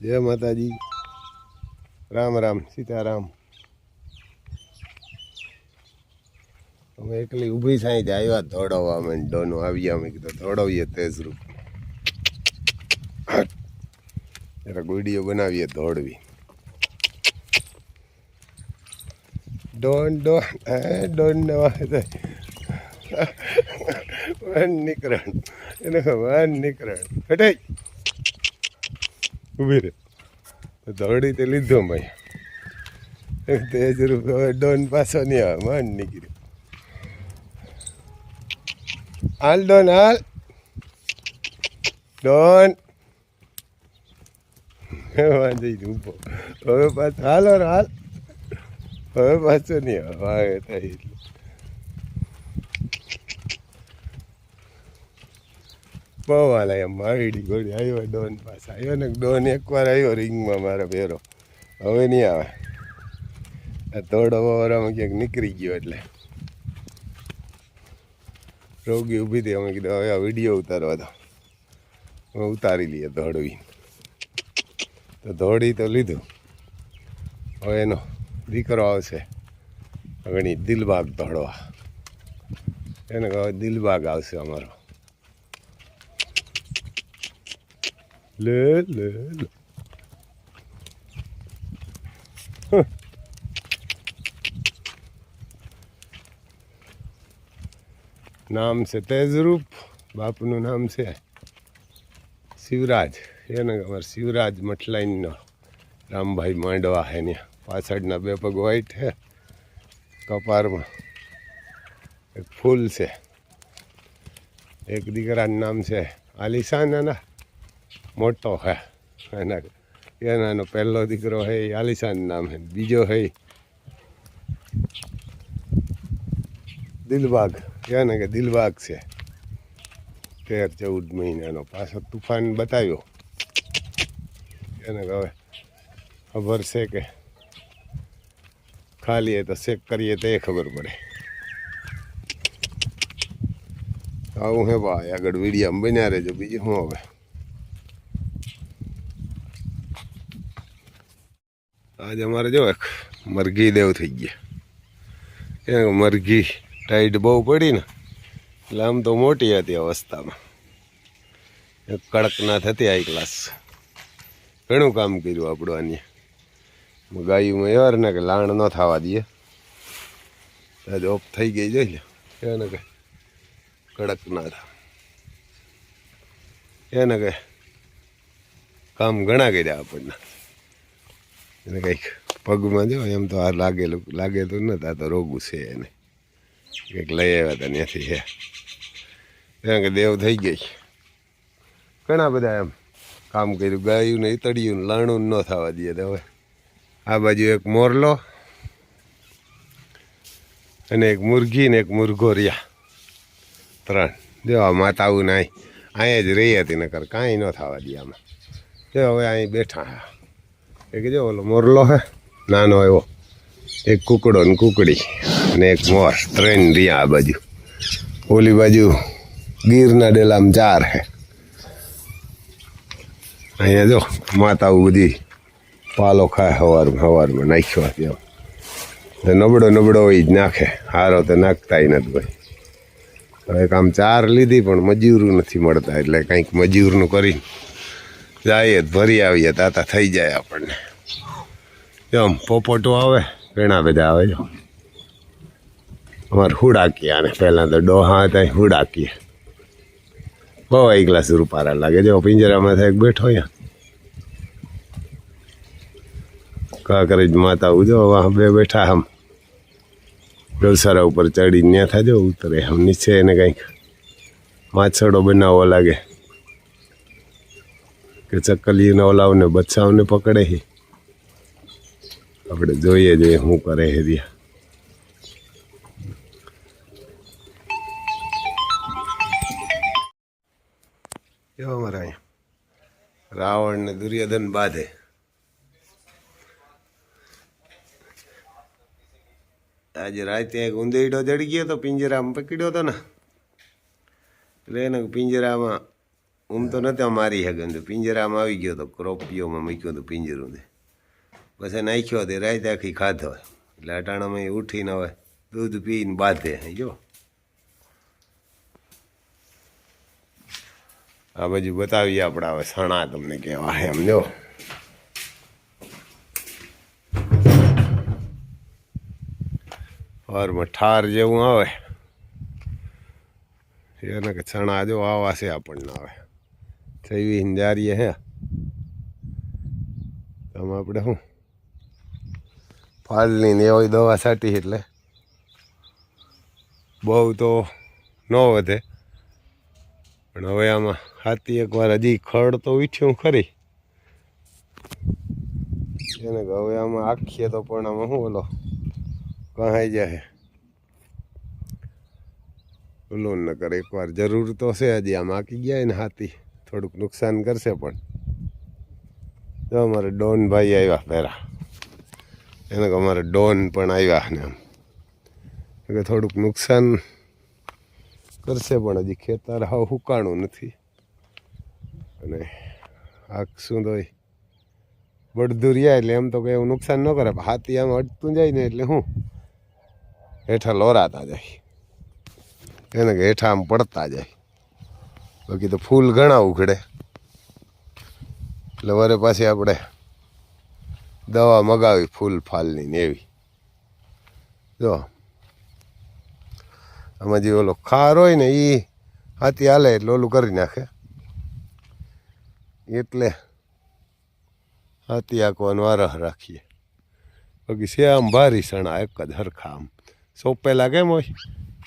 જય માતાજી. રામ રામ, સીતારામ. અમે એકલી ઊભી સાંઈ આવ્યા દોડવા અમે, ડોનો આવ્યા અમે, કીધું દોડાવીએ તેજ રૂપ. જરાક વીડિયો બનાવીએ દોડવી ડોન ડોન, હે, ડોન ને વાન નીકરણ એને વાન નીકરણ હટાઈ. ઊભી રે તો દોડી તે લીધો ભાઈ. તેજ રૂપિયા ડોન પાછો નહીં આવે મન નીકળ્યો હાલ ડોન હાલ. ડોન. વાંધી ઊભો. હવે પાછો, હાલો, હાલ. હવે પાછો નહીં આવે થાય એટલે. હાલ એમ. મારી ગોળી આવ્યો, ડોન પાસે આવ્યો ને ડોન એકવાર આવ્યો રિંગમાં મારો ભેરો. હવે નહીં આવે. આ થોડો વરામાં ક્યાંક નીકળી ગયો એટલે. રોગી ઊભી હતી. અમે કીધું, હવે આ વીડિયો ઉતારવા દો. અમે ઉતારી લઈએ દોડવી તો દોડી તો લીધું. હવે એનો દીકરો આવશે. ઘણી દિલબાગ દોડવા એને કહે, દિલબાગ આવશે અમારો. લે le. લે નામ છે તેજરૂપ બાપનું નામ છે શિવરાજ એને અમારે શિવરાજ મઠલાઈનનો રામભાઈ માંડવા હે ને પાછળના બે પગ વાઈટ છે કપારમાં એક ફૂલ છે એક દીકરાનું નામ છે આલિશાન એના મોટો હે. એના એનાનો પહેલો દીકરો હે આલિશાન નામ હે. બીજો હે દિલબાગ. એને કે દિલબાગ છે. તેર ચૌદ મહિનાનો પાછો તુફાન બતાવ્યો. એને કે હવે ખબર છે કે ખાલીએ તો શેક કરીએ તો એ ખબર પડે. આવું હે ભાઈ, આગળ વિડીયામાં બન્યા રહેજો. બીજું શું હવે? આજે અમારે જો એક મરઘી દેવ થઈ ગયા. એ મરઘી ટાઈટ બહુ પડી ને, એટલે આમ તો મોટી હતી અવસ્થામાં. કડકનાથ હતી આઈ ક્લાસ ઘણું કામ કર્યું આપણું આની. ગાયું એવાર ને કે લાણ ન થવા દઈએ. આજે ઓફ થઈ ગઈ જોઈ લે. એને કે કડકનાથ. એને કે કામ ઘણા કર્યા આપણને. એને કંઈક પગમાં જો, એમ તો આ લાગેલું લાગે તો નથી આ તો રોગું છે એને. કંઈક લઈ આવ્યા હતા ત્યાંથી છે ત્યાં કે દેવ થઈ ગઈ. ઘણા બધા એમ કામ કર્યું, ગાયું ને તળિયું ને લાણું ન થવા દઈએ તો હવે. આ બાજુ એક મોરલો અને એક મુરઘી ને એક મુરઘો રહ્યા. ત્રણ. જો આ માતાવું નાય અહીંયા જ રહી હતી નકર, કાંઈ ન થવા દે આમાં. જો હવે અહીં બેઠા હા. એક જો ઓલો મોરલો હે, નાનો એવો. એક કુકડો ને કુકડી અને એક મોર, ત્રણ રહ્યા આ બાજુ. ઓલી બાજુ ગીરના ડેલામાં ચાર હે. અહીંયા જો માતાઓ બધી પાલો ખાય સવારમાં હવારમાં નાખ્યો ત્યાં નબળો નબળો હોય જ નાખે. હારો તો નાખતાય નથી ભાઈ હવે કામ ચાર લીધી પણ મજૂરું નથી મળતા, એટલે કંઈક મજૂરનું કરીને જાય જ ભરી આવીએ, તાતા થઈ જાય આપણને. એમ પોપોટો આવે, ઘણા બધા આવે, જો. અમારે હુડાકીએ આને. પહેલાં તો ડોહા હતા હુડાકીએ. બહુ એક ગ્લાસ રૂપારા લાગે. જો, પિંજરામાં થાય બેઠો અહીંયા? કાંકરેજ માતા ઉજો વાહ, બે બેઠા આમ ગલસારા ઉપર ચડી ત્યાં થાજો ઉતરે આમ નીચે એને કંઈક માછડો બનાવવો લાગે. કે ચકલીને ઓલાવને બચ્ચાઓને પકડે છે આપણે જોઈએ જોઈએ શું કરે છે રહ્યા કેવા અમારા અહીંયા? રાવણ ને દુર્યોધન બાંધે. આજે રાતે એક ઊંધેડો જડી ગયો તો પિંજરામાં પકડ્યો હતો ને. એટલે એને પિંજરામાં ઊમ તો નતા મારી શકે તો પિંજરામાં આવી ગયો તો ક્રોપિયોમાં મૂક્યો તો પિંજરું તે પછી નાખ્યો તે રાત આખી ખાધો. એટલે અટાણામાં ઉઠીને હવે દૂધ પીને બાંધે જો આ બાજુ બતાવીએ આપણે હવે સણા તમને કહેવા એમ જો વારમાં ઠાર જેવું આવે. એને કે છણા જો આવા છે આપણને આવે થઈ જારીએ હે. આમ આપણે શું? ફાળની ને એવી દવા છાંટી એટલે. બહુ તો ન વધે. પણ હવે આમાં હાથી એકવાર હજી ખડ તો વીઠ્યું ખરી. એને હવે આમાં આખીએ તો પણ આમાં શું બોલો કહાઈ જાય ઓલું ન કરે એકવાર જરૂર તો છે હજી, આમ આકી ગયા ને હાથી. થોડુંક નુકસાન કરશે પણ. જો અમારે ડોન ભાઈ આવ્યા પહેરા એને અમારે ડોન પણ આવ્યા ને આમ કે થોડુંક નુકસાન કરશે પણ હજી ખેતર હાવ હુકાણું નથી. અને આખશું શું તોય રહ્યા એટલે એમ તો કંઈ એવું નુકસાન ન કરે. હાથી આમ અડતું જાય ને એટલે શું હેઠા લોરાતા જાય. એને કે હેઠા આમ પડતા જાય. બાકી તો ફૂલ ઘણા ઉઘડે. એટલે વરે પાછી આપણે દવા મગાવી ફૂલ ફાલની ને એવી. જો. આમાં જે ઓલો ખાર હોય ને એ હાથી હાલે એટલે ઓલું કરી નાખે. એટલે હાથી આંકવાનો વારહ રાખીએ. બાકી છે આમ ભારી સણા એક જ હરખા આમ. સોંપેલા કેમ હોય?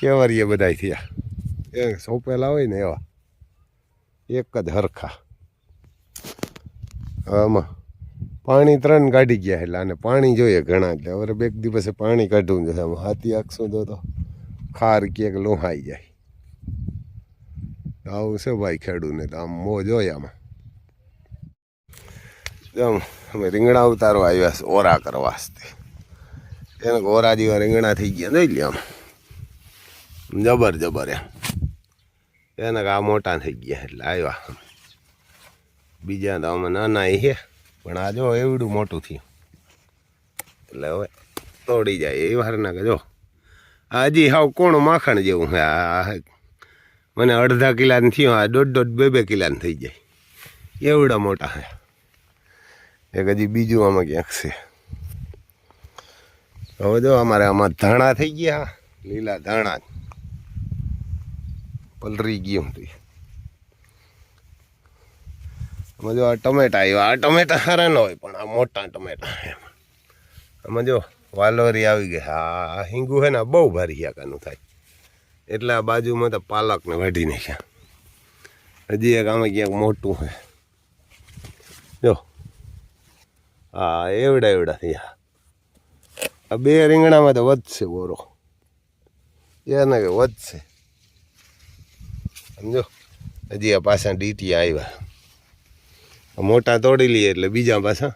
કેવરીએ બધાય થયા. એ સોંપેલા હોય ને એવા. એક જ હરખા. આમાં પાણી ત્રણ કાઢી ગયા એટલે આને પાણી જોઈએ ઘણા એટલે હવે બે દિવસે પાણી કાઢવું જોઈએ. આમાં હાથી આખશું તો તો ખાર ક્યાંક લોહાઈ જાય. આવું છે ભાઈ ખેડૂને તો આમ મોજ હોય આમાં. અમે રીંગણા ઉતારવા આવ્યા છે ઓરા કરવા વાસ્તે. એને ઓરા જેવા રીંગણા થઈ ગયા જોઈ લે આમ. જબર જબર એમ. એને આ મોટા થઈ ગયા એટલે આવ્યા. બીજા તો અમે નાના ઈ છે પણ આ જો એવડું મોટું થયું. એટલે હવે તોડી જાય એ વારના કે જો. હજી હાવ કોણ માખણ જેવું છે આ મને અડધા કિલાનું થયું, આ દોઢ દોઢ બે બે કિલાનું થઈ જાય. એવડા મોટા છે. એક હજી બીજું આમાં ક્યાંક છે. હવે જો અમારે આમાં ધાણા થઈ ગયા, લીલા ધાણા. પલરી ગયું હતું આમાં જો આ ટમેટા આવ્યા. આ ટમેટા સારા ન હોય, પણ આ મોટા ટમેટા એમ. આમાં જો વાલોરી આવી ગઈ. હા, આ હિંગુ છે ને બહુ ભારી યાકાનું થાય. એટલે આ બાજુમાં તો પાલકને વાઢી નાખ્યા. હજી એક આમાં ક્યાંક મોટું છે. જો હા એવડા એવડા થયા. આ બે રીંગણામાં તો વધશે બોરો. એને કે વધશે. સમજો? હજી આ પાછા ડીટી આવ્યા મોટા તોડી લઈએ એટલે બીજા પાછા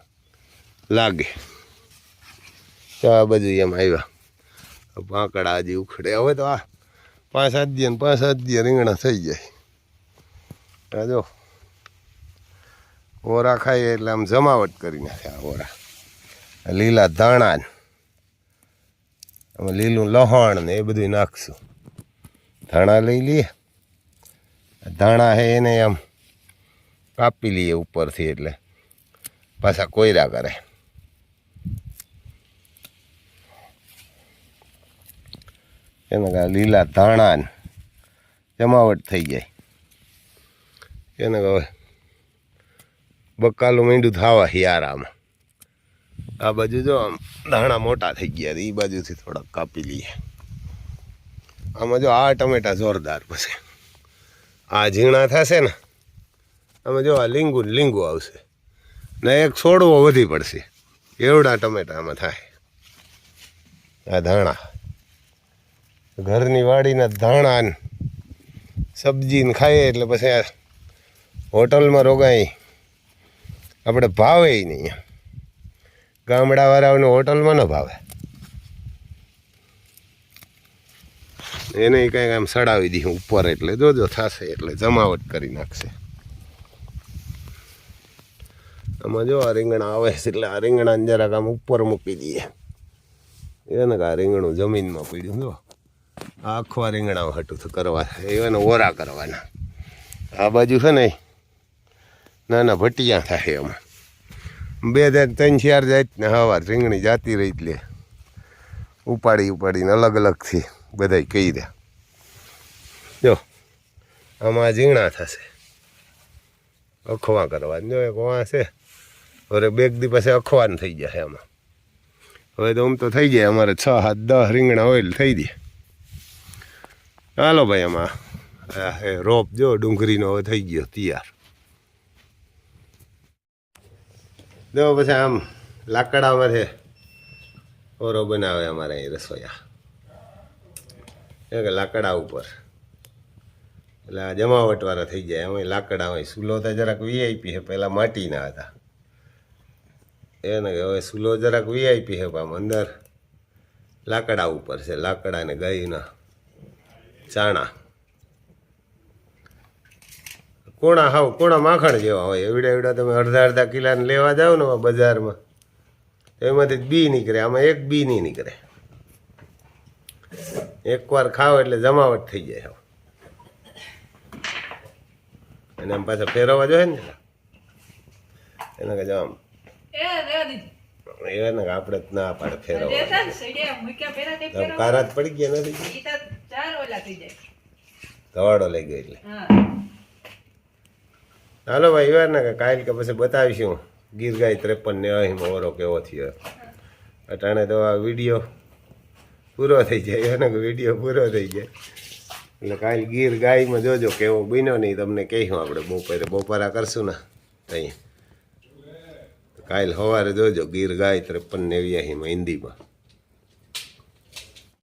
લાગે. તો આ બધું એમ આવ્યા પાંકડા હજી ઉખડે. હવે તો આ પાંચ સાત દી ને પાંચ સાત દિવસ રીંગણા થઈ જાય. આ જો, ઓરા ખાઈએ એટલે આમ જમાવટ કરી નાખે આ ઓરા. લીલા ધાણા આમાં લીલું લહણ ને એ બધું નાખશું. ધાણા લઈ લઈએ. ધાણા છે એને આમ કાપી લઈએ ઉપરથી એટલે પાછા કોયરા કરે. એને કહે, લીલા ધાણા જમાવટ થઈ જાય. એને કહે બકાલું મીંડું થવા હિયારામાં આ બાજુ જો આમ ધાણા મોટા થઈ ગયા એ બાજુથી થોડાક કાપી લઈએ. આમાં જો આ ટમેટા જોરદાર પછી આ ઝીણા થશે ને અમે જો આ લીંગુ લીંગુ આવશે. ને એક છોડવો વધી પડશે. એવડા ટમેટા આમાં થાય. આ ધાણા. ઘરની વાડીના ધાણા સબ્જીને ખાઈએ એટલે પછી આ હોટલમાં રોગાઈ. આપણે ભાવે નહીં. ગામડાવાળાઓને હોટલમાં ન ભાવે. એને કંઈક આમ સડાવી દઈએ ઉપર એટલે. જોજો થશે એટલે જમાવટ કરી નાખશે. આમાં જો આ રીંગણા આવે છે એટલે આ રીંગણાને જરાક આમ ઉપર મૂકી દઈએ. એને કે આ રીંગણું જમીનમાં પડ્યું. જો આ આખવા રીંગણા હટું કરવા. એને ઓરા કરવાના. આ બાજુ છે ને, નાના ભટિયા થાય એમાં. બે જાત ત્રણ, ચાર જાય ને હવા રીંગણી જાતી રહી એટલે ઉપાડી ઉપાડીને અલગ અલગથી બધાય કહી દે. જો. આમાં ઝીણા થશે. અખવા કરવા. જો એક વાં છે. હવે બેગ દી પાસે અખવાન થઈ જશે આમાં. હવે તો આમ તો થઈ જાય. અમારે છ હાથ દસ રીંગણા હોય થઈ જાય હાલો ભાઈ આમાં. રોપ જો ડુંગળીનો હવે થઈ ગયો તૈયાર. જો પછી આમ લાકડામાં છે. ઓરો બનાવે અમારે અહીં રસોઈયા એ કે લાકડા ઉપર. એટલે આ જમાવટવાળા થઈ જાય. એમાં લાકડા હોય સુલો તો જરાક વીઆઈપી છે પહેલાં માટીના હતા. એને હવે સુલો જરાક વીઆઈપી છે આમ અંદર લાકડા ઉપર છે, લાકડા ને ગાયના ચાણા. કોણા હાવ, કોણા માખણ જેવા હોય. એવડા એવડા તમે અડધા અડધા કિલાને લેવા જાઓ ને બજારમાં એમાંથી બી નીકળે. આમાં એક બી નહીં નીકળે. એકવાર ખાઓ એટલે જમાવટ થઈ જાય. અને આમ પાછા ફેરવવા જોઈએ ને એને કે જો આમ એ રેવા એને આપણે જ ના પાડે ફેરવવા. કારા જ પડી ગયા નથી. ધવાડો લઈ ગયો એટલે. હાલો ભાઈ એવા ને કે કાલ કે પછી બતાવીશું. ગીર ગાય ત્રેપન ને અહીં ઓરો કેવો થયો. અટાણે તો આ વીડિયો પૂરો થઈ જાય, એનો વીડિયો પૂરો થઈ જાય. એટલે કાલ ગીર ગાયમાં જોજો કેવો બન્યો નહીં, તમને કહીશું આપણે બપોરે. બપોરા કરશું ને અહીં કાલ સવારે જોજો ગીર ગાય ત્રેપન નેવ્યાસીમાં હિન્દીમાં.